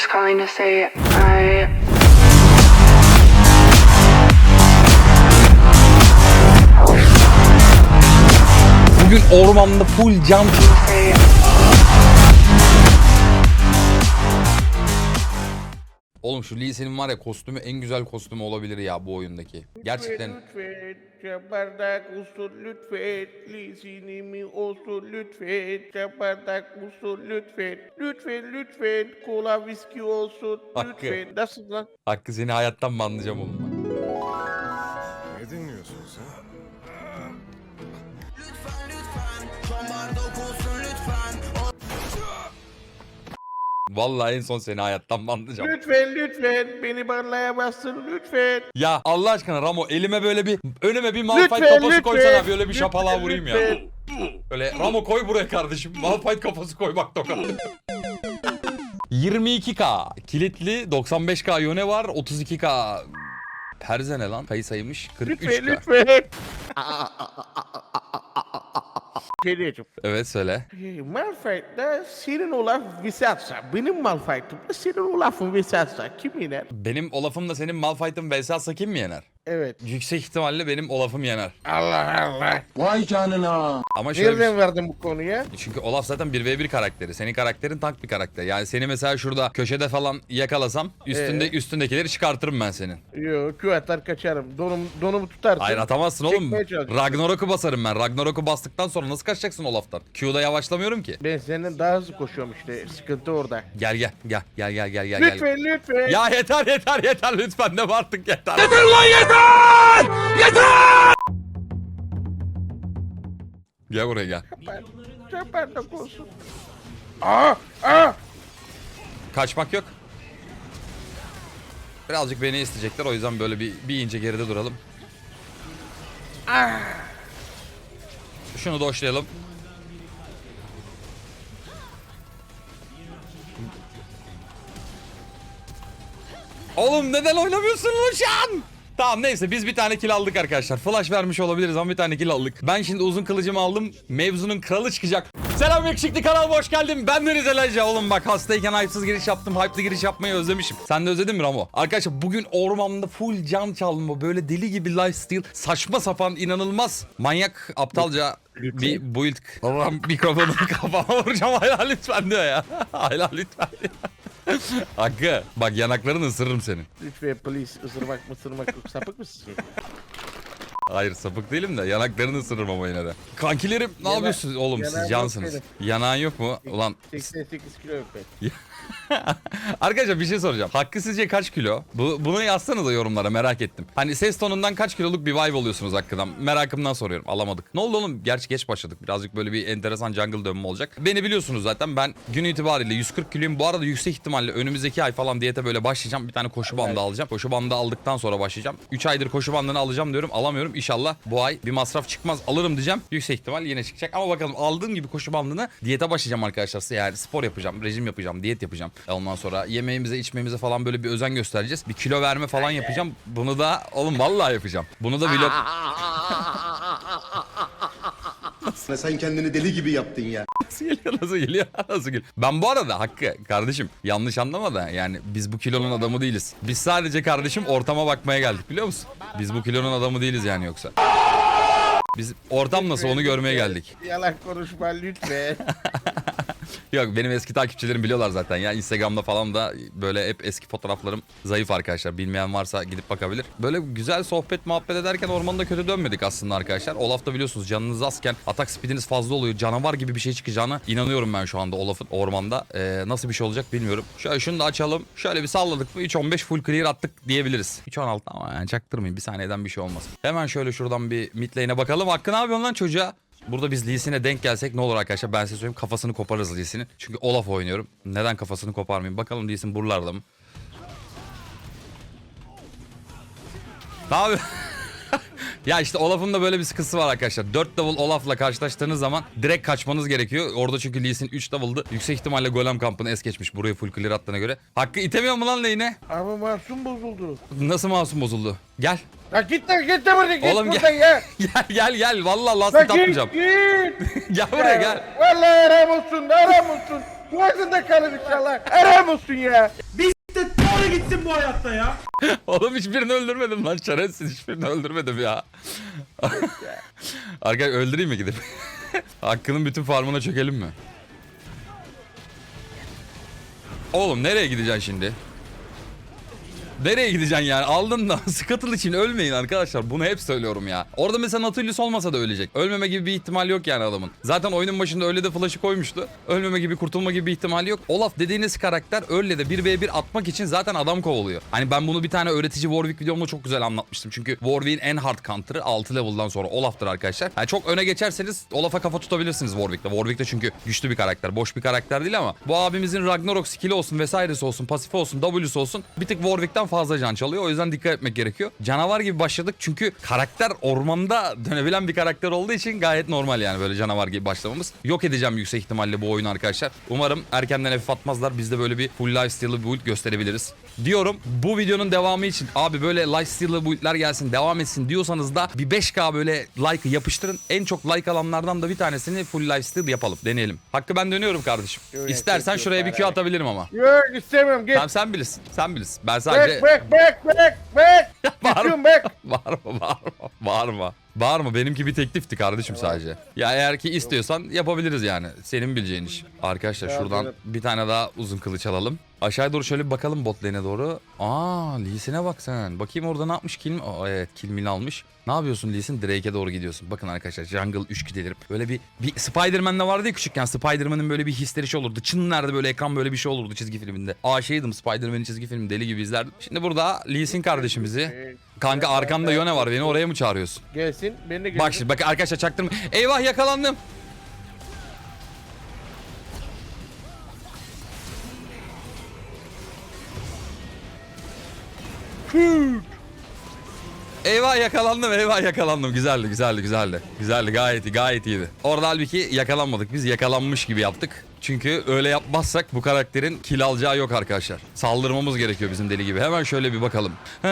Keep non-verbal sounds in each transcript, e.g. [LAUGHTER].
just calling to say I Bugün ormanda full can say Oğlum şu Lee Sin'in var ya kostümü en güzel kostümü olabilir ya bu oyundaki. Gerçekten çabardak usul lütfen Lisinimi olsun lütfen Çabardak usul lütfen Lütfen lütfen Kola viski olsun Hakkı. lütfen Nasıl lan? Hakkı seni hayattan banlayacağım oğlum bak. Vallahi en son seni hayattan banlayacağım. Lütfen lütfen beni banlayamazsın lütfen Ya Allah aşkına Ramo elime böyle bir önüme bir Malphite Lütfen kafası lütfen koysana böyle bir Lütfen, şapalağa vurayım ya. lütfen. Öyle Ramo koy buraya kardeşim. Malphite kafası koy bak tokat. 22k kilitli 95k yöne var 32k Perze ne lan? Kayı saymış 43k. Lütfen lütfen Şey diyeceğim Evet söyle. Hey, Malphite'da senin o laf Visatsa Benim Malphite'ımda senin o lafın Visatsa Kim yener? Benim Olaf'ımla senin Malphite'ın Vesas'a kim mi yener? Evet Yüksek ihtimalle benim Olaf'ım yener. Allah Allah Vay canına. Ama şöyle bir Nereden verdin bu konuya? Çünkü Olaf zaten 1v1 karakteri. Senin karakterin tank bir karakter. Yani seni mesela şurada köşede falan yakalasam üstünde Ee? üstündekileri çıkartırım ben senin. Yo Q atar kaçarım. Donum, donumu tutarsın. Hayır atamazsın oğlum. Ragnarok'u basarım ben. Ragnarok'u bastıktan sonra nasıl kaçacaksın Olaf'tan? Q'da yavaşlamıyorum ki. Ben senden daha hızlı koşuyorum işte. Sıkıntı orada. Gel gel gel gel gel gel gel. gel. Lütfen lütfen. Ya yeter yeter yeter lütfen de artık yeter. Gel buraya gel. Sen bende olsun. Aa! Aa! Kaçmak yok. Birazcık beni isteyecekler o yüzden böyle bir, bir ince geride duralım. Şunu doşlayalım. Oğlum neden oynamıyorsun Luşan? Tamam neyse biz bir tane kill aldık arkadaşlar. Flash vermiş olabiliriz ama bir tane kill aldık. Ben şimdi uzun kılıcımı aldım. Mevzunun kralı çıkacak. Selam yakışıklı kanalıma hoş geldin. Ben Deniz Elijah. Oğlum bak hastayken hype'sız giriş yaptım. Hype'lı giriş yapmayı özlemişim. Sen de özledin mi Ramo? Arkadaşlar bugün ormanda full can çalma. Böyle deli gibi lifestyle. Saçma sapan inanılmaz. Manyak aptalca bir build. Allah'ım mikrofonu [LAUGHS] kafama vuracağım. Hala lütfen diyor ya. Hala lütfen diyor. Hakkı bak yanaklarını ısırırım senin. Lütfen please. Isırmak mısırmak yok. Sapık mısın? Hayır sapık değilim de yanaklarını ısırırım ama yine de. Kankilerim ne Yana- yapıyorsunuz oğlum yanağım siz yok cansınız. benim. Yanağın yok mu? Ulan 88 kilo yok ben. [LAUGHS] [LAUGHS] Arkadaşlar bir şey soracağım. Hakkı sizce kaç kilo? Bu, bunu yazsanıza yorumlara merak ettim. Hani ses tonundan kaç kiloluk bir vibe oluyorsunuz Hakkı'dan? Merakımdan soruyorum. Alamadık. Ne oldu oğlum? Gerçi geç başladık. Birazcık böyle bir enteresan jungle dönme olacak. Beni biliyorsunuz zaten. Ben gün itibariyle 140 kiloyum. Bu arada yüksek ihtimalle önümüzdeki ay falan diyete böyle başlayacağım. Bir tane koşu bandı alacağım. Koşu bandı aldıktan sonra başlayacağım. 3 aydır koşu bandını alacağım diyorum. Alamıyorum. İnşallah bu ay bir masraf çıkmaz. Alırım diyeceğim. Yüksek ihtimal yine çıkacak. Ama bakalım aldığım gibi koşu bandını diyete başlayacağım arkadaşlar. Yani spor yapacağım. Rejim yapacağım. Diyet yapacağım. Ondan sonra yemeğimize içmemize falan böyle bir özen göstereceğiz. Bir kilo verme falan yapacağım. Bunu da oğlum vallahi yapacağım. Bunu da vlog [LAUGHS] Sen kendini deli gibi yaptın ya. nasıl geliyor nasıl geliyor [LAUGHS] nasıl geliyor. Ben bu arada Hakkı kardeşim yanlış anlama da yani biz bu kilonun adamı değiliz. Biz sadece kardeşim ortama bakmaya geldik biliyor musun? Biz bu kilonun adamı değiliz yani yoksa. Biz ortam nasıl onu görmeye geldik. Yalan konuşma lütfen. [LAUGHS] Yok benim eski takipçilerim biliyorlar zaten ya Instagram'da falan da böyle hep eski fotoğraflarım zayıf arkadaşlar. Bilmeyen varsa gidip bakabilir. Böyle güzel sohbet muhabbet ederken ormanda kötü dönmedik aslında arkadaşlar. Olaf da biliyorsunuz canınız azken atak speediniz fazla oluyor. Canavar gibi bir şey çıkacağına inanıyorum ben şu anda Olaf'ın ormanda. Ee, nasıl bir şey olacak bilmiyorum. Şöyle şunu da açalım. Şöyle bir salladık mı 3-15 full clear attık diyebiliriz. 3-16 ama yani çaktırmayın bir saniyeden bir şey olmaz. Hemen şöyle şuradan bir mid lane'e bakalım. Hakkı ne yapıyorsun lan çocuğa? Burada biz Lee denk gelsek ne olur arkadaşlar ben size söyleyeyim kafasını koparırız Lee. Çünkü Olaf oynuyorum. Neden kafasını koparmayayım? Bakalım Lee Sin buralarda mı? Ne yapıyor? Ya işte Olaf'ın da böyle bir sıkıntısı var arkadaşlar. 4 level Olaf'la karşılaştığınız zaman direkt kaçmanız gerekiyor. Orada çünkü Lee Sin 3 level'dı. Yüksek ihtimalle golem kampını es geçmiş. Burayı full clear attığına göre. Hakkı itemiyor mu lan lane'e? Ama masum bozuldu. Nasıl masum bozuldu? Gel. Ya git lan git de burada git Oğlum buradan gel. ya. [LAUGHS] gel gel gel. Vallahi Ya lastik git atmayacağım. git. [LAUGHS] gel buraya gel. Vallahi aram olsun aram olsun. Boğazında kalır inşallah. Helal olsun ya. [LAUGHS] Oğlum hiçbirini öldürmedim lan şerefsiz hiçbirini öldürmedim ya. [LAUGHS] Arkadaş öldüreyim mi gidip? [LAUGHS] Hakkının bütün farmına çökelim mi? Oğlum nereye gideceksin şimdi? Nereye gideceksin yani? Aldın da [LAUGHS] Scuttle için ölmeyin arkadaşlar. Bunu hep söylüyorum ya. Orada mesela Nautilus olmasa da ölecek. Ölmeme gibi bir ihtimal yok yani adamın. Zaten oyunun başında öyle de flash'ı koymuştu. Ölmeme gibi kurtulma gibi bir ihtimal yok. Olaf dediğiniz karakter öyle de 1v1 atmak için zaten adam kovalıyor. Hani ben bunu bir tane öğretici Warwick videomda çok güzel anlatmıştım. Çünkü Warwick'in en hard counter'ı 6 level'dan sonra Olaf'tır arkadaşlar. Yani çok öne geçerseniz Olaf'a kafa tutabilirsiniz Warwick'te. Warwick de çünkü güçlü bir karakter. Boş bir karakter değil ama bu abimizin Ragnarok skill'i olsun vesairesi olsun, pasifi olsun, W'su olsun bir tık Warwick'ten fazla can çalıyor. O yüzden dikkat etmek gerekiyor. Canavar gibi başladık çünkü karakter ormanda dönebilen bir karakter olduğu için gayet normal yani böyle canavar gibi başlamamız. Yok edeceğim yüksek ihtimalle bu oyunu arkadaşlar. Umarım erkenden hafif atmazlar. Biz de böyle bir full lifesteal'ı build gösterebiliriz. Diyorum bu videonun devamı için abi böyle lifesteal'ı build'ler gelsin devam etsin diyorsanız da bir 5K böyle like'ı yapıştırın. En çok like alanlardan da bir tanesini full lifesteal yapalım. Deneyelim. Hakkı ben dönüyorum kardeşim. İstersen şuraya bir Q atabilirim ama. Yok istemiyorum git. Tamam sen bilirsin. Sen bilirsin. Ben sadece... Bek bek bek bek bek. Bağırma. Geçiyorum bek. Bağırma bağırma bağırma. Bağırma benimki bir teklifti kardeşim sadece. Ya eğer ki istiyorsan yapabiliriz yani. Senin bileceğin iş. Arkadaşlar şuradan bir tane daha uzun kılıç alalım. Aşağıya doğru şöyle bir bakalım bot lane'e doğru. Aa Lee'sine bak sen. Bakayım orada ne yapmış kill mi? Aa, evet kill mil almış. Ne yapıyorsun Lee'sin? Drake'e doğru gidiyorsun. Bakın arkadaşlar Jungle 3 gidelim. Böyle bir, bir Spider-Man'de vardı ya küçükken. Spider-Man'in böyle bir hisleri olurdu. Çın nerede böyle ekran böyle bir şey olurdu çizgi filminde. Aşığıydım Spider-Man'in çizgi filmi deli gibi izlerdim. Şimdi burada Lee'sin kardeşimizi. Kanka arkamda Yone var. Beni oraya mı çağırıyorsun? Gelsin. Ben de geleceğim. Bak şimdi bak arkadaşlar çaktırma. Eyvah yakalandım. Eyvah yakalandım eyvah yakalandım. Güzeldi güzeldi güzeldi. Güzeldi gayet iyi gayet iyiydi. Orada halbuki yakalanmadık biz yakalanmış gibi yaptık. Çünkü öyle yapmazsak bu karakterin kill alacağı yok arkadaşlar. Saldırmamız gerekiyor bizim deli gibi. Hemen şöyle bir bakalım. Ha,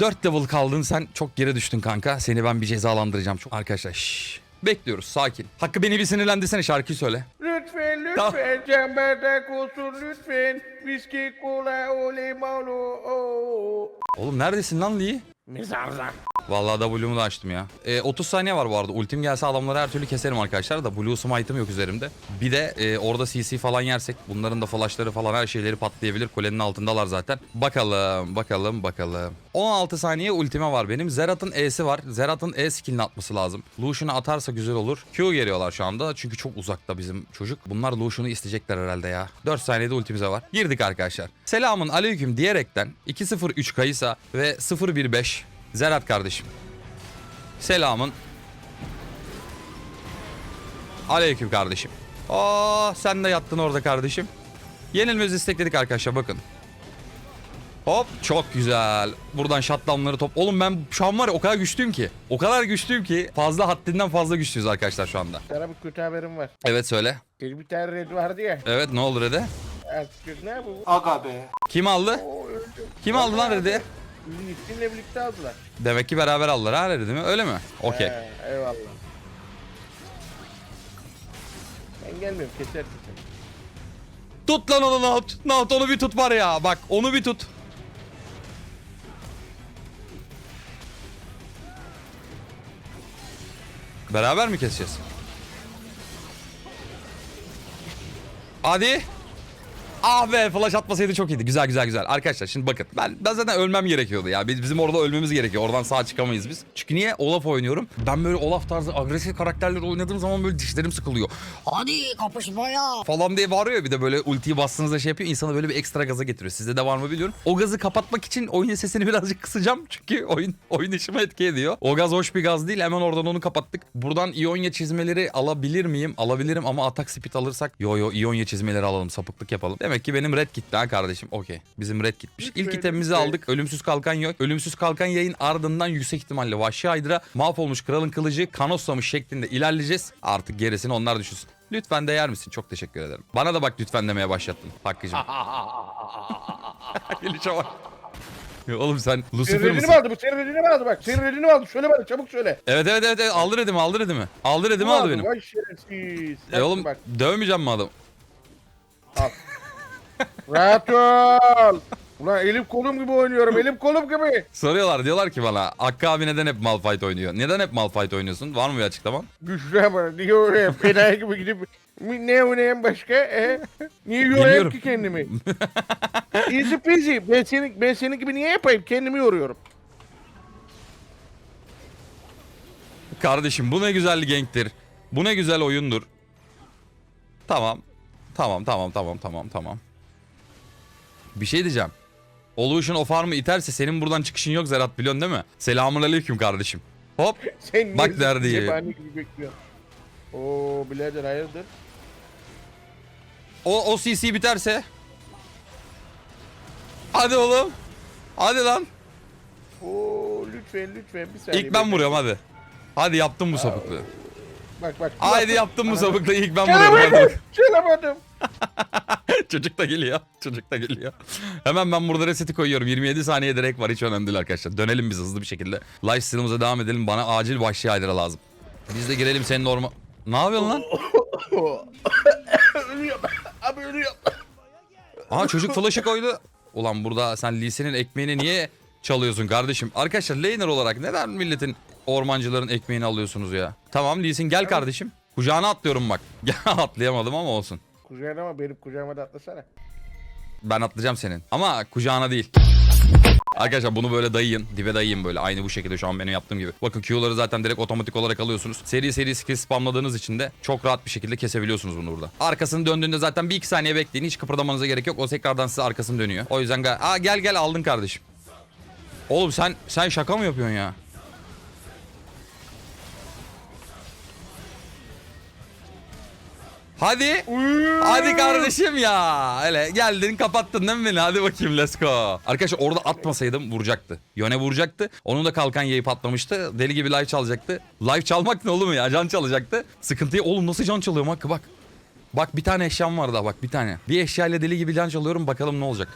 4 level kaldın sen çok geri düştün kanka. Seni ben bir cezalandıracağım. Çok... Arkadaşlar şşş. Bekliyoruz sakin. Hakkı beni bir sinirlendirsene şarkıyı söyle. Lütfen Tamam. lütfen cemberdak olsun lütfen. Viski kola o limonu o. Oğlum neredesin lan Lee? Mezarda. Vallahi W'mu da açtım ya. E, 30 saniye var bu arada. Ultim gelse adamları her türlü keserim arkadaşlar da Blue Smite'ım yok üzerimde. Bir de e, orada CC falan yersek bunların da flashları falan her şeyleri patlayabilir. Kulenin altındalar zaten. Bakalım bakalım bakalım. 16 saniye ultime var benim. Zerat'ın E'si var. Zerat'ın E skillini atması lazım. Lucian'ı atarsa güzel olur. Q geliyorlar şu anda. Çünkü çok uzakta bizim çocuk. Bunlar Lucian'ı isteyecekler herhalde ya. 4 saniyede ultimize var. Girdik arkadaşlar. Selamun aleyküm diyerekten 2-0-3 Kayısa ve 0-1-5 Zerat kardeşim. Selamın. Aleyküm kardeşim. Aa sen de yattın orada kardeşim. Yenilmezi istekledik arkadaşlar bakın. Hop çok güzel. Buradan shutdownları top. Oğlum ben şu an var ya o kadar güçlüyüm ki. O kadar güçlüyüm ki fazla haddinden fazla güçlüyüz arkadaşlar şu anda. Sana bir kötü haberim var. Evet söyle. Bir tane red vardı ya. Evet ne oldu Rede? Artık ne bu? Kim aldı? O öldü. Kim aldı lan Rede? Listinle birlikte aldılar. Demek ki beraber aldılar ha değil mi? Öyle mi? Okey. He, eyvallah. Ben gelmiyorum keser keser. Tut lan onu Naut. Naut onu bir tut var ya. Bak onu bir tut. Beraber mi keseceğiz? Hadi. Ah be flash atmasaydı çok iyiydi. Güzel güzel güzel. Arkadaşlar şimdi bakın. Ben, ben zaten ölmem gerekiyordu ya. Biz, bizim orada ölmemiz gerekiyor. Oradan sağ çıkamayız biz. Çünkü niye? Olaf oynuyorum. Ben böyle Olaf tarzı agresif karakterler oynadığım zaman böyle dişlerim sıkılıyor. Hadi kapışmaya falan diye bağırıyor. Bir de böyle ultiyi bastığınızda şey yapıyor. İnsanı böyle bir ekstra gaza getiriyor. Sizde de var mı biliyorum. O gazı kapatmak için oyunun sesini birazcık kısacağım. Çünkü oyun oyun işime etki ediyor. O gaz hoş bir gaz değil. Hemen oradan onu kapattık. Buradan İonya çizmeleri alabilir miyim? Alabilirim ama atak speed alırsak yo yo İonya çizmeleri alalım. Sapıklık yapalım. Demek ki benim red gitti ha kardeşim. Okey. Bizim red gitmiş. İlk itemimizi aldık. Ölümsüz kalkan yok. Ölümsüz kalkan yayın ardından yüksek ihtimalle Vahşi Hydra mahvolmuş kralın kılıcı kanoslamış şeklinde ilerleyeceğiz. Artık gerisini onlar düşünsün. Lütfen değer misin? Çok teşekkür ederim. Bana da bak lütfen demeye başlattın Hakkı'cım. [LAUGHS] Gelişe bak. Oğlum sen Senin Lucifer redini mısın? aldı bu? Senin redini mi aldı bak? Senin redini mi aldı? Söyle bana çabuk söyle. Evet evet evet, evet. aldı redimi aldı redimi. Aldı redimi aldı benim. Vay şerefsiz. E oğlum bak. dövmeyeceğim mi adam? Al. Rahat ol. Ulan elim kolum gibi oynuyorum. Elim kolum gibi. Soruyorlar diyorlar ki bana Hakkı abi neden hep Malphite oynuyor? Neden hep Malphite oynuyorsun? Var mı bir açıklaman? Güçlü ama niye oraya fena gibi gidip ne oynayayım başka? E? Niye yorayım Bilmiyorum. ki kendimi? Easy peasy. Ben senin, ben senin gibi niye yapayım? Kendimi yoruyorum. Kardeşim bu ne güzel ganktir. Bu ne güzel oyundur. Tamam. Tamam tamam tamam tamam tamam. Bir şey diyeceğim. Evolution of Arm'ı iterse senin buradan çıkışın yok Zerat biliyorsun değil mi? Selamun aleyküm kardeşim. Hop. Sen niye Bak derdi cephane gibi? Oo birader hayırdır? O, o CC biterse. Hadi oğlum. Hadi lan. Oo lütfen lütfen bir saniye. İlk ben vuruyorum hadi. Hadi yaptım bu sapıklığı. Bak bak. Haydi yaptım bu sapıklığı ilk ben vuruyorum. Hadi Çalamadım. [LAUGHS] Çocuk da geliyor. Çocuk da geliyor. Hemen ben burada reseti koyuyorum. 27 saniye direkt var. Hiç önemli değil arkadaşlar. Dönelim biz hızlı bir şekilde. Lifestyle'ımıza devam edelim. Bana acil vahşi Hydra lazım. Biz de girelim senin orma... Ne yapıyorsun lan? ölüyorum. [LAUGHS] Abi ölüyorum. Aha çocuk flash'ı koydu. Ulan burada sen Lee'sinin ekmeğini niye çalıyorsun kardeşim? Arkadaşlar laner olarak neden milletin ormancıların ekmeğini alıyorsunuz ya? Tamam Lee'sin gel kardeşim. Kucağına atlıyorum bak. [LAUGHS] Atlayamadım ama olsun. Kucağına ama benim kucağıma da atlasana. Ben atlayacağım senin. Ama kucağına değil. Arkadaşlar bunu böyle dayayın. Dibe dayayın böyle. Aynı bu şekilde şu an benim yaptığım gibi. Bakın Q'ları zaten direkt otomatik olarak alıyorsunuz. Seri seri skill spamladığınız için de çok rahat bir şekilde kesebiliyorsunuz bunu burada. Arkasını döndüğünde zaten bir iki saniye bekleyin. Hiç kıpırdamanıza gerek yok. O tekrardan size arkasını dönüyor. O yüzden Aa, gel gel aldın kardeşim. Oğlum sen sen şaka mı yapıyorsun ya? Hadi. Hadi kardeşim ya. Öyle geldin kapattın değil mi beni? Hadi bakayım let's go. Arkadaşlar orada atmasaydım vuracaktı. Yöne vuracaktı. Onun da kalkan yayı patlamıştı. Deli gibi live çalacaktı. Live çalmak ne oğlum ya? Can çalacaktı. Sıkıntıyı oğlum nasıl can çalıyorum Hakkı bak. Bak bir tane eşyam var daha bak bir tane. Bir eşyayla deli gibi can çalıyorum bakalım ne olacak.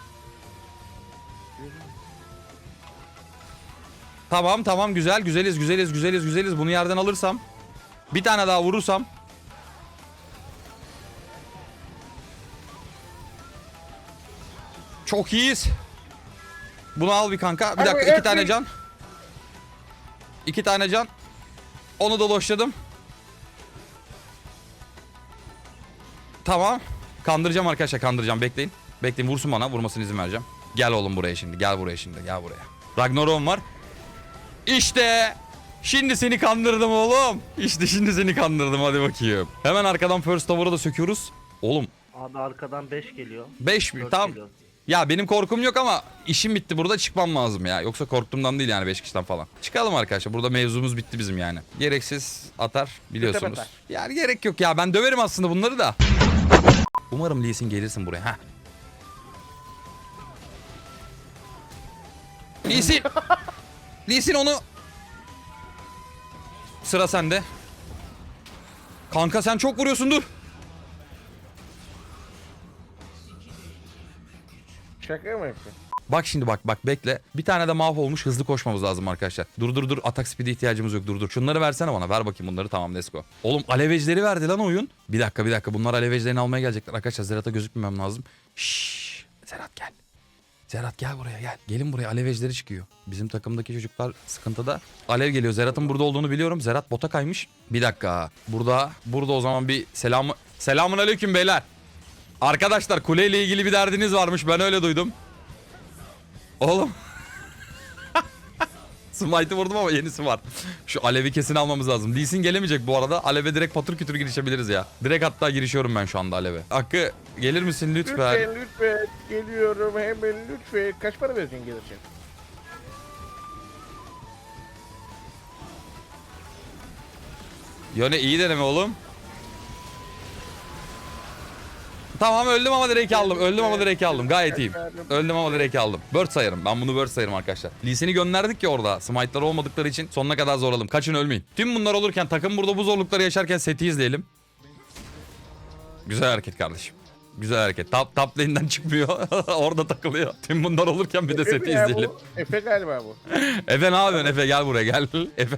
Tamam tamam güzel güzeliz güzeliz güzeliz güzeliz. Bunu yerden alırsam. Bir tane daha vurursam. Çok iyiyiz. Bunu al bir kanka. Bir dakika iki tane can. İki tane can. Onu da loşladım. Tamam. Kandıracağım arkadaşlar kandıracağım. Bekleyin. Bekleyin vursun bana. Vurmasına izin vereceğim. Gel oğlum buraya şimdi. Gel buraya şimdi. Gel buraya. Ragnarok'um var. İşte. Şimdi seni kandırdım oğlum. İşte şimdi seni kandırdım hadi bakayım. Hemen arkadan first tower'ı da söküyoruz. Oğlum Abi arkadan 5 geliyor. 5 mi? Tamam. geliyor. Ya benim korkum yok ama işim bitti burada çıkmam lazım ya. Yoksa korktuğumdan değil yani 5 kişiden falan. Çıkalım arkadaşlar. Burada mevzumuz bitti bizim yani. Gereksiz atar biliyorsunuz. atar. Yani gerek yok ya. Ben döverim aslında bunları da. Umarım Lee Sin gelirsin buraya. Heh. Lee Sin. Lee [LAUGHS] Sin onu. Sıra sende. Kanka sen çok vuruyorsun dur. Şaka mı yapıyorsun? Bak şimdi bak bak bekle. Bir tane de mahvolmuş hızlı koşmamız lazım arkadaşlar. Dur dur dur atak speed'e ihtiyacımız yok dur dur. Şunları versene bana ver bakayım bunları tamam let's go. Oğlum alevecileri verdi lan oyun. Bir dakika bir dakika bunlar alevecilerini almaya gelecekler. Arkadaşlar Zerat'a gözükmemem lazım. Şşş Zerat gel. Zerat gel buraya gel. Gelin buraya alevecileri çıkıyor. Bizim takımdaki çocuklar sıkıntıda. Alev geliyor. Zerat'ın burada olduğunu biliyorum. Zerat bota kaymış. Bir dakika. Burada burada o zaman bir selam selamun aleyküm beyler. Arkadaşlar kuleyle ilgili bir derdiniz varmış. Ben öyle duydum. Oğlum. [LAUGHS] Smite'ı vurdum ama yenisi var. Şu Alev'i kesin almamız lazım. Lee Sin gelemeyecek bu arada. Alev'e direkt patır kütür girişebiliriz ya. Direkt hatta girişiyorum ben şu anda Alev'e. Hakkı gelir misin lütfen? Lütfen lütfen. Geliyorum hemen lütfen. Kaç para vereceksin gelirken? Yöne iyi deneme oğlum. Tamam öldüm ama direkt aldım. Öldüm ama direkt aldım. Gayet iyiyim. Öldüm ama direkt aldım. Bird sayarım. Ben bunu Bird sayarım arkadaşlar. Lee Sin'i gönderdik ya orada. Smite'lar olmadıkları için sonuna kadar zorladım. Kaçın ölmeyin. Tüm bunlar olurken takım burada bu zorlukları yaşarken seti izleyelim. Güzel hareket kardeşim. Güzel hareket. Top, top lane'den çıkmıyor. [LAUGHS] orada takılıyor. Tüm bunlar olurken bir de Efe seti mi ya izleyelim. bu? Efe galiba bu. [LAUGHS] Efe ne yapıyorsun Efe gel buraya gel. [LAUGHS] Efe.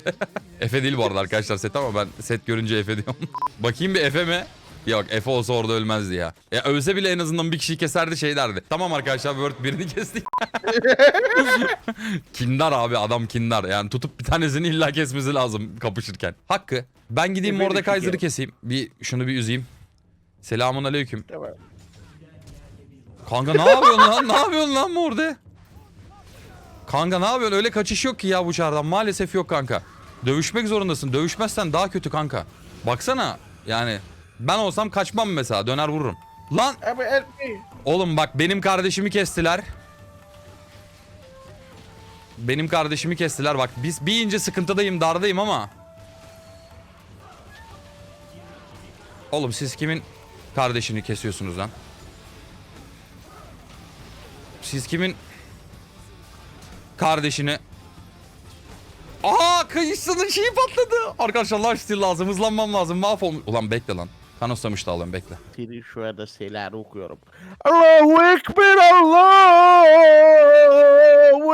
Efe değil bu arada arkadaşlar set ama ben set görünce Efe diyorum. Bakayım bir Efe mi? Yok Efe olsa orada ölmezdi ya. Ya ölse bile en azından bir kişiyi keserdi şey derdi. Tamam arkadaşlar Word birini [LAUGHS] kestik. [LAUGHS] kindar abi adam kindar. Yani tutup bir tanesini illa kesmesi lazım kapışırken. Hakkı ben gideyim Efe de Mordekaiser'ı keseyim. Bir şunu bir üzeyim. Selamun aleyküm. Tamam. Kanka ne yapıyorsun lan? Ne yapıyorsun lan Morde? Kanka ne yapıyorsun? Öyle kaçış yok ki ya bu çardan. Maalesef yok kanka. Dövüşmek zorundasın. Dövüşmezsen daha kötü kanka. Baksana yani ben olsam kaçmam mesela döner vururum. Lan Erpey. oğlum bak benim kardeşimi kestiler. Benim kardeşimi kestiler bak biz bir ince sıkıntıdayım dardayım ama. Oğlum siz kimin kardeşini kesiyorsunuz lan? Siz kimin kardeşini Aa kayışsının şeyi patladı. Arkadaşlar life steal lazım. Hızlanmam lazım. Mahvolmuş. Ulan bekle lan. Kanoslamış da alıyorum bekle. Senin şu anda şeyler okuyorum. Allahu Ekber Allahu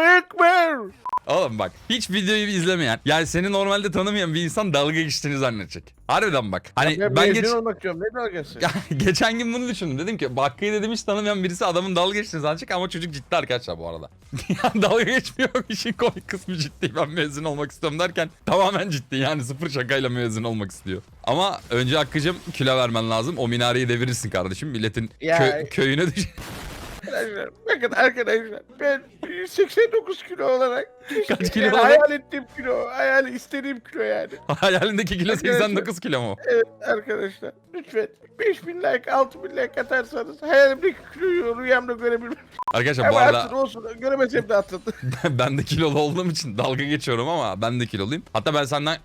Ekber. Oğlum bak hiç videoyu izlemeyen yani seni normalde tanımayan bir insan dalga geçtiğini zannedecek. Harbiden bak. Hani Ben, ben geç... olmak istiyorum. Ne dalgası? [LAUGHS] Geçen gün bunu düşündüm. Dedim ki Hakkı'yı dedim hiç tanımayan birisi adamın dalga geçtiğini zannedecek ama çocuk ciddi arkadaşlar bu arada. [LAUGHS] yani dalga geçmiyor. İşin komik kısmı ciddi. Ben mezun olmak istiyorum derken tamamen ciddi. Yani sıfır şakayla mezun olmak istiyor. Ama önce Hakkı'cım kilo vermen lazım. O minareyi devirirsin kardeşim. Milletin Ya- kö- köyüne düş. [LAUGHS] Arkadaşlar, bakın arkadaşlar ben 89 kilo olarak Kaç kilo yani olarak? hayal ettiğim kilo, hayal istediğim kilo yani. Hayalindeki kilo Arkadaşlar- 89 kilo mu? Evet arkadaşlar lütfen 5000 like 6000 like atarsanız hayalimdeki kiloyu rüyamda görebilirim. Arkadaşlar bu Ama arada... atın olsun göremesem de atın. [LAUGHS] ben de kilolu olduğum için dalga geçiyorum ama ben de kiloluyum. Hatta ben senden...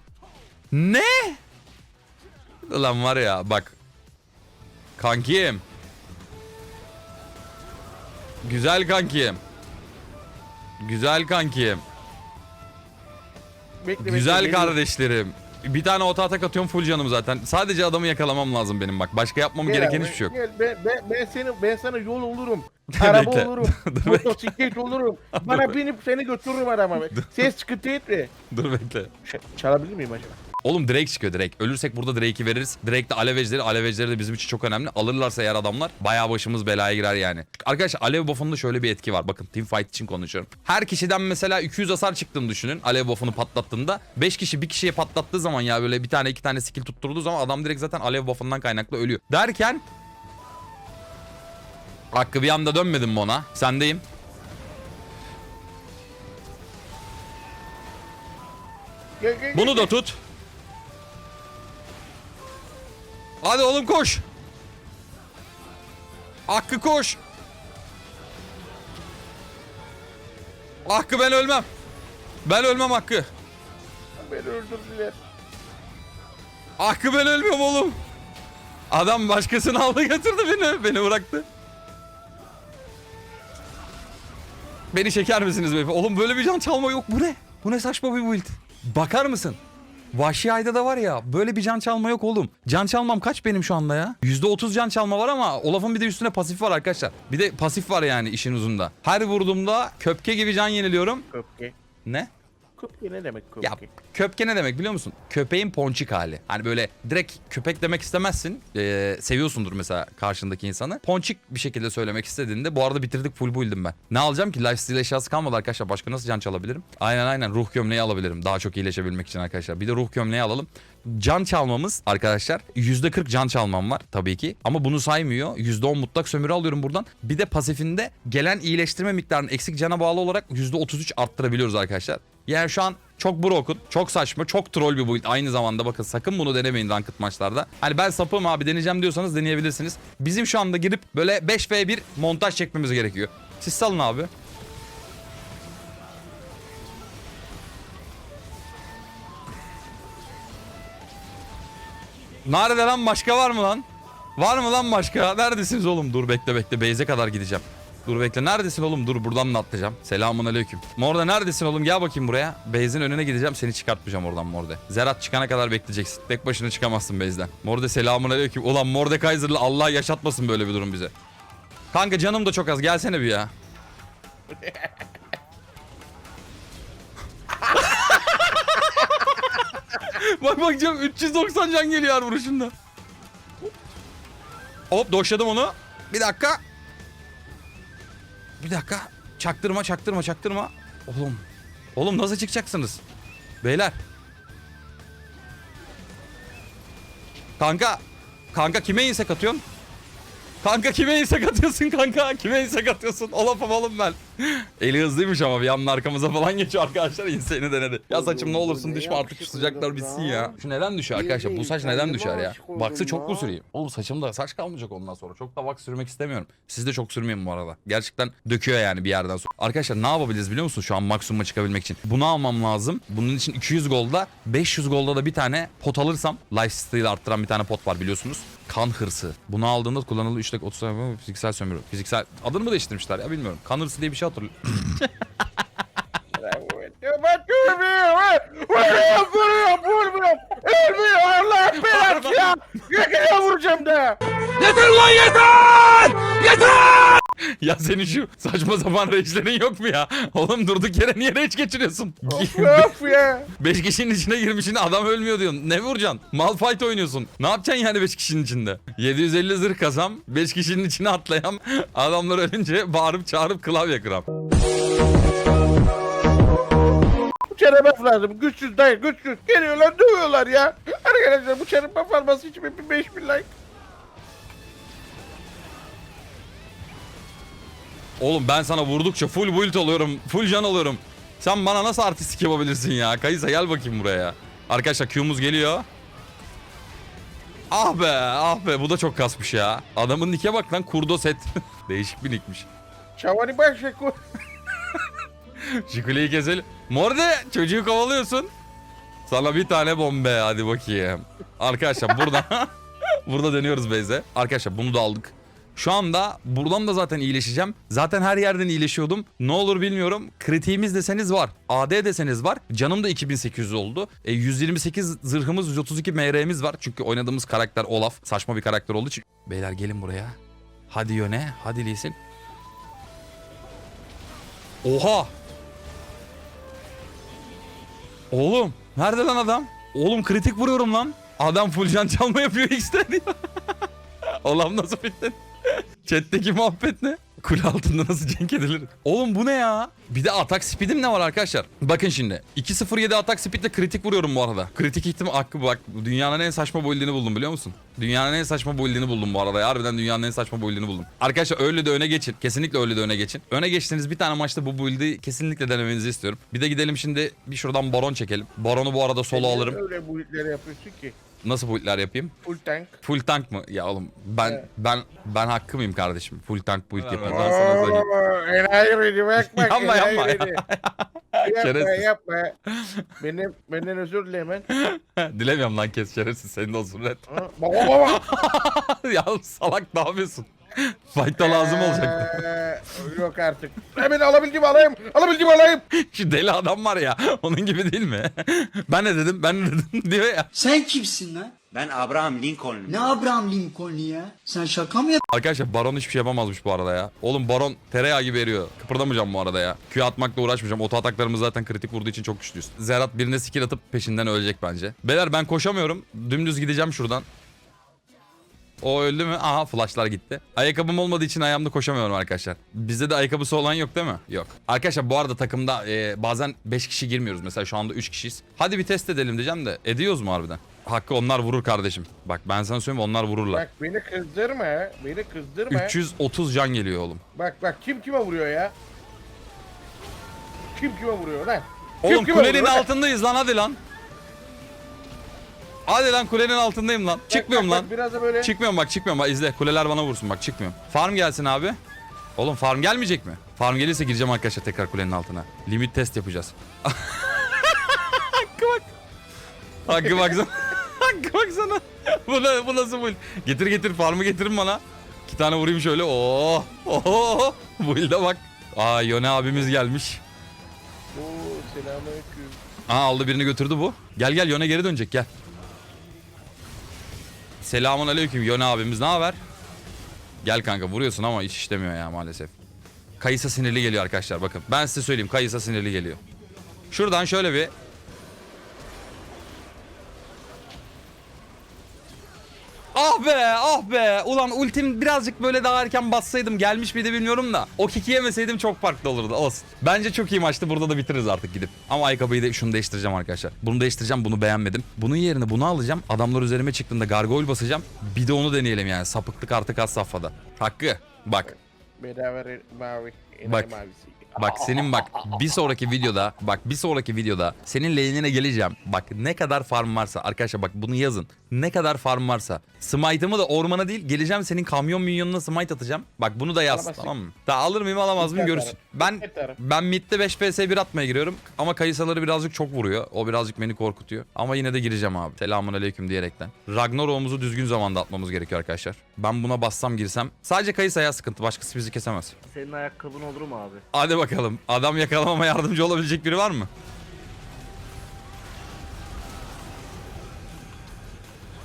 Ne? Ulan var ya bak. Kankim. Güzel kankim. Güzel kankim. Bekle, bekle, Güzel geliyorum. kardeşlerim. Bir tane ota atak atıyorum full canım zaten. Sadece adamı yakalamam lazım benim bak. Başka yapmam Gel gereken abi, hiçbir şey yok. Gel, ben, ben, ben, seni, ben sana yol olurum. [LAUGHS] Araba Bekle. olurum. [LAUGHS] Dur bekle. motosiklet olurum. [LAUGHS] Bana binip seni götürürüm arama. Ses çıkıntı etme. Dur bekle. Ş- çalabilir miyim acaba? Oğlum Drake çıkıyor Drake. Ölürsek burada Drake'i veririz. Drake de alev ejderi. Alev ejderi de bizim için çok önemli. Alırlarsa eğer adamlar bayağı başımız belaya girer yani. Arkadaşlar alev buff'unda şöyle bir etki var. Bakın team fight için konuşuyorum. Her kişiden mesela 200 hasar çıktığını düşünün. Alev buff'unu patlattığında. 5 kişi bir kişiye patlattığı zaman ya böyle bir tane iki tane skill tutturduğu zaman adam direkt zaten alev buff'undan kaynaklı ölüyor. Derken Hakkı bir anda dönmedim mi ona? Sendeyim. Bunu da tut. Hadi oğlum koş. Hakkı koş. Hakkı ben ölmem. Ben ölmem Hakkı. Beni öldürdüler. Hakkı ben ölmüyorum oğlum. Adam başkasını aldı götürdü beni. Beni bıraktı. Beni çeker misiniz beyefendi? Oğlum böyle bir can çalma yok. Bu ne? Bu ne saçma bir build. Bakar mısın? Vahşi Ayda da var ya böyle bir can çalma yok oğlum. Can çalmam kaç benim şu anda ya? %30 can çalma var ama Olaf'ın bir de üstüne pasif var arkadaşlar. Bir de pasif var yani işin uzunda. Her vurduğumda köpke gibi can yeniliyorum. Köpke. Ne? Köpke ne demek köpke? Ya köpke ne demek biliyor musun? Köpeğin ponçik hali. Hani böyle direkt köpek demek istemezsin. Ee, seviyorsundur mesela karşındaki insanı. Ponçik bir şekilde söylemek istediğinde bu arada bitirdik full build'im ben. Ne alacağım ki? Lifesteal eşyası kalmadı arkadaşlar. Başka nasıl can çalabilirim? Aynen aynen ruh gömleği alabilirim. Daha çok iyileşebilmek için arkadaşlar. Bir de ruh gömleği alalım. Can çalmamız arkadaşlar %40 can çalmam var tabii ki. Ama bunu saymıyor. %10 mutlak sömürü alıyorum buradan. Bir de pasifinde gelen iyileştirme miktarının eksik cana bağlı olarak %33 arttırabiliyoruz arkadaşlar. Yani şu an çok broken, çok saçma, çok troll bir build. Aynı zamanda bakın sakın bunu denemeyin ranked maçlarda. Hani ben sapım abi deneyeceğim diyorsanız deneyebilirsiniz. Bizim şu anda girip böyle 5v1 montaj çekmemiz gerekiyor. Siz salın abi. Nerede lan başka var mı lan? Var mı lan başka? Neredesiniz oğlum? Dur bekle bekle. Beyze kadar gideceğim. Dur bekle. Neredesin oğlum? Dur buradan da atlayacağım. Selamun aleyküm. Morda neredesin oğlum? Gel bakayım buraya. Beyzin önüne gideceğim. Seni çıkartmayacağım oradan Morde. Zerat çıkana kadar bekleyeceksin. Tek başına çıkamazsın Beyz'den. Morde selamun aleyküm. Ulan Mordekaiser'la Allah yaşatmasın böyle bir durum bize. Kanka canım da çok az. Gelsene bir ya. [LAUGHS] bak bak canım 390 can geliyor her vuruşunda. Hop doşladım onu. Bir dakika. Bir dakika. Çaktırma çaktırma çaktırma. Oğlum. Oğlum nasıl çıkacaksınız? Beyler. Kanka. Kanka kime insek atıyorsun? Kanka kime insek atıyorsun kanka? Kime insek atıyorsun? Olafım oğlum ben. Eli hızlıymış ama bir anda arkamıza falan geçiyor arkadaşlar. İnseni denedi. Ya saçım ne olursun düşme artık şu sıcaklar bitsin ya. Şu neden düşüyor arkadaşlar? Bu saç neden düşer ya? Vaksı çok mu süreyim? Oğlum saçımda saç kalmayacak ondan sonra. Çok da vaks sürmek istemiyorum. Siz de çok sürmeyin bu arada. Gerçekten döküyor yani bir yerden sonra. Arkadaşlar ne yapabiliriz biliyor musunuz şu an maksimuma çıkabilmek için? Bunu almam lazım. Bunun için 200 golda 500 golda da bir tane pot alırsam lifestyle arttıran bir tane pot var biliyorsunuz. Kan hırsı. Bunu aldığında kullanılı 3 dakika 30 saniye fiziksel sömürü. Fiziksel adını mı değiştirmişler ya bilmiyorum. Kan hırsı diye bir şey hatırlıyorum. Ben görmüyorum. Vuruyorum, vuruyorum, ya. Senin şu saçma sapan reislerin yok mu ya? Oğlum durduk yere niye reis geçiriyorsun? Of [LAUGHS] ya. 5 kişinin içine girmişsin adam ölmüyor diyorsun. Ne vuracaksın? Malphite oynuyorsun. Ne yapacaksın yani 5 kişinin içinde? 750 zırh kasam 5 kişinin içine atlayam adamlar ölünce bağırıp çağırıp klavye kıram. Bu çeremef lazım. Güçsüz değil, güçsüz. Geliyorlar, dövüyorlar ya. Arkadaşlar bu çeremef alması için bir 5000 like. Oğlum ben sana vurdukça full build oluyorum. Full can oluyorum. Sen bana nasıl artistik yapabilirsin ya? Kayısa gel bakayım buraya. Arkadaşlar Q'muz geliyor. Ah be ah be bu da çok kasmış ya. Adamın nike bak lan kurdo set. [LAUGHS] Değişik bir nickmiş. Çavani başla [LAUGHS] koy. Şikuleyi keselim. Morde çocuğu kovalıyorsun. Sana bir tane bombe hadi bakayım. Arkadaşlar burada [LAUGHS] burada dönüyoruz Beyze. Arkadaşlar bunu da aldık. Şu anda buradan da zaten iyileşeceğim. Zaten her yerden iyileşiyordum. Ne olur bilmiyorum. Kritiğimiz deseniz var. AD deseniz var. Canım da 2800 oldu. E, 128 zırhımız 132 MR'miz var. Çünkü oynadığımız karakter Olaf. Saçma bir karakter olduğu için. Beyler gelin buraya. Hadi yöne. Hadi Lisin. Oha. Oğlum nerede lan adam? Oğlum kritik vuruyorum lan. Adam full can çalma yapıyor X'te diyor. Oğlum nasıl bittin? Chat'teki muhabbet ne? Kule altında nasıl cenk edilir? Oğlum bu ne ya? Bir de atak speed'im ne var arkadaşlar? Bakın şimdi. 2.07 atak speed'le kritik vuruyorum bu arada. Kritik ihtimal hakkı bak. Dünyanın en saçma build'ini buldum biliyor musun? Dünyanın en saçma build'ini buldum bu arada. ya. Harbiden dünyanın en saçma build'ini buldum. Arkadaşlar öyle de öne geçin. Kesinlikle öyle de öne geçin. Öne geçtiğiniz bir tane maçta bu build'i kesinlikle denemenizi istiyorum. Bir de gidelim şimdi bir şuradan baron çekelim. Baronu bu arada solo alırım. Öyle bu itleri yapıyorsun ki. Nasıl build'ler yapayım? Full tank. Full tank mı? Ya oğlum ben Evet. ben ben hakkı mıyım kardeşim? Full tank build yapayım. Ben sana söyleyeyim. Enayi beni bak bak. Yapma, enayi yapma [LAUGHS] beni. Yapma Şerefsiz. yapma. Benim, benden özür dilemen. [LAUGHS] Dilemiyorum lan kes şerefsiz senin de olsun red. Ha, Baba baba. [LAUGHS] ya salak ne yapıyorsun? Fight'ta lazım olacaktı. Ee, yok artık. Hemen alabildiğimi alayım. Alabildiğimi alayım. Şu deli adam var ya onun gibi değil mi? ben ne dedim ben ne dedim [LAUGHS] diyor ya. Sen kimsin lan? Ben Abraham Lincoln. Ne Abraham Lincoln'u ya? Sen şaka mı Arkadaşlar Baron hiçbir şey yapamazmış bu arada ya. Oğlum Baron tereyağı gibi eriyor. Kıpırdamayacağım bu arada ya. Q atmakla uğraşmayacağım. Oto ataklarımız zaten kritik vurduğu için çok güçlüyüz. Zerat birine skill atıp peşinden ölecek bence. Beyler ben koşamıyorum. Dümdüz gideceğim şuradan. O öldü mü? Aha flashlar gitti. Ayakkabım olmadığı için ayağımda koşamıyorum arkadaşlar. Bizde de ayakkabısı olan yok değil mi? Yok. Arkadaşlar bu arada takımda e, bazen 5 kişi girmiyoruz. Mesela şu anda 3 kişiyiz. Hadi bir test edelim diyeceğim de. Ediyoruz mu harbiden? Hakkı onlar vurur kardeşim. Bak ben sana söyleyeyim onlar vururlar. Bak beni kızdırma. Beni kızdırma. 330 can geliyor oğlum. Bak bak kim kime vuruyor ya? Kim kime vuruyor lan? Kim Oğlum kime kulenin vuruyor lan? altındayız lan hadi lan. Hadi lan kulenin altındayım lan. Çıkmıyorum bak, lan. bak, Biraz da böyle. Çıkmıyorum bak çıkmıyorum bak izle. Kuleler bana vursun bak çıkmıyorum. Farm gelsin abi. Oğlum farm gelmeyecek mi? Farm gelirse gireceğim arkadaşlar tekrar kulenin altına. Limit test yapacağız. [LAUGHS] Hakkı bak. Hakkı baksana. Hakkı baksana. [LAUGHS] bu, ne, bu nasıl bu? Getir getir farmı getirin bana. İki tane vurayım şöyle. Oo. Oo. [LAUGHS] Bu ilde bak. Aa Yone abimiz gelmiş. Oo selamünaleyküm. Aa aldı birini götürdü bu. Gel gel Yone geri dönecek gel. Selamun aleyküm Yone abimiz ne haber? Gel kanka vuruyorsun ama hiç işlemiyor ya maalesef. Kayısa sinirli geliyor arkadaşlar bakın. Ben size söyleyeyim Kayısa sinirli geliyor. Şuradan şöyle bir Ah be ah be. Ulan ultim birazcık böyle daha erken bassaydım gelmiş miydi bilmiyorum da. O kiki yemeseydim çok farklı olurdu. Olsun. Bence çok iyi maçtı. Burada da bitiririz artık gidip. Ama ayakkabıyı da şunu değiştireceğim arkadaşlar. Bunu değiştireceğim. Bunu beğenmedim. Bunun yerine bunu alacağım. Adamlar üzerime çıktığında gargoyle basacağım. Bir de onu deneyelim yani. Sapıklık artık az safhada. Hakkı bak Bedava mavi. Bak. mavisi. Bak senin bak bir sonraki videoda bak bir sonraki videoda senin lane'ine geleceğim. Bak ne kadar farm varsa arkadaşlar bak bunu yazın. Ne kadar farm varsa. Smite'ımı da ormana değil geleceğim senin kamyon minyonuna smite atacağım. Bak bunu da yaz Alamazsın. tamam mı? Daha alır mıyım alamaz mıyım görürsün. Ben ben midde 5 vs 1 atmaya giriyorum ama kayısaları birazcık çok vuruyor. O birazcık beni korkutuyor. Ama yine de gireceğim abi. Selamun aleyküm diyerekten. Ragnarok'umuzu düzgün zamanda atmamız gerekiyor arkadaşlar. Ben buna bassam girsem. Sadece kayısaya sıkıntı. Başkası bizi kesemez. Senin ayakkabın olur mu abi? Hadi bakalım. Adam yakalamama yardımcı olabilecek biri var mı?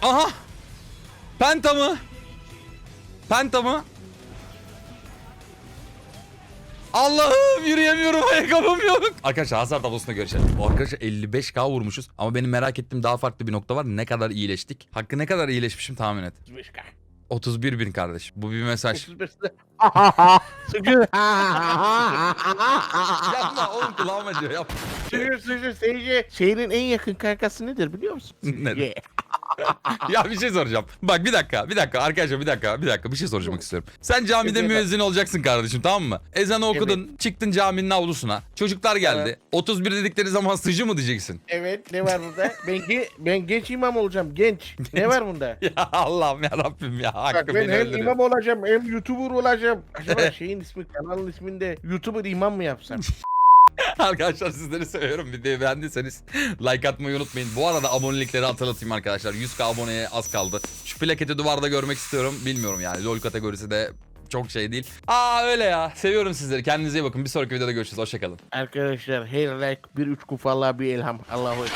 Aha! Penta mı? Penta mı? Allah'ım yürüyemiyorum ayakkabım yok. Arkadaşlar hasar tablosunda görüşelim. Arkadaşlar 55k vurmuşuz ama benim merak ettiğim daha farklı bir nokta var. Ne kadar iyileştik? Hakkı ne kadar iyileşmişim tahmin et. 35K. 31 bin kardeş. Bu bir mesaj. 35 Sıkı. [LAUGHS] yapma oğlum kulağım acıyor yapma. Sıkı sıkı seyirci. Şehrin en yakın kankası nedir biliyor musun? Nedir? Ya bir şey soracağım. Bak bir dakika, bir dakika arkadaşlar bir dakika, bir dakika bir şey sormak istiyorum. Sen camide müezzin olacaksın kardeşim tamam mı? Ezanı okudun, çıktın caminin avlusuna. Çocuklar geldi. Evet. 31 dedikleri zaman sıcı mı diyeceksin? Evet ne var burada? Ben, ge- ben genç imam olacağım genç. Ne var bunda? [LAUGHS] Ya Allah'ım ya Rabbim ya. Hakkı Bak ben beni hem öldürüyor. imam olacağım hem YouTuber olacağım. Acaba [LAUGHS] şeyin ismi kanalın isminde YouTuber imam mı yapsam? [LAUGHS] [LAUGHS] Arkadaşlar sizleri seviyorum. Videoyu beğendiyseniz like atmayı unutmayın. Bu arada abonelikleri hatırlatayım arkadaşlar. 100k aboneye az kaldı. Şu plaketi duvarda görmek istiyorum. Bilmiyorum yani. LoL kategorisi de çok şey değil. Aa öyle ya. Seviyorum sizleri. Kendinize iyi bakın. Bir sonraki videoda görüşürüz. Hoşçakalın. Arkadaşlar her like bir üç kufalığa bir ilham. Allah'a emanet.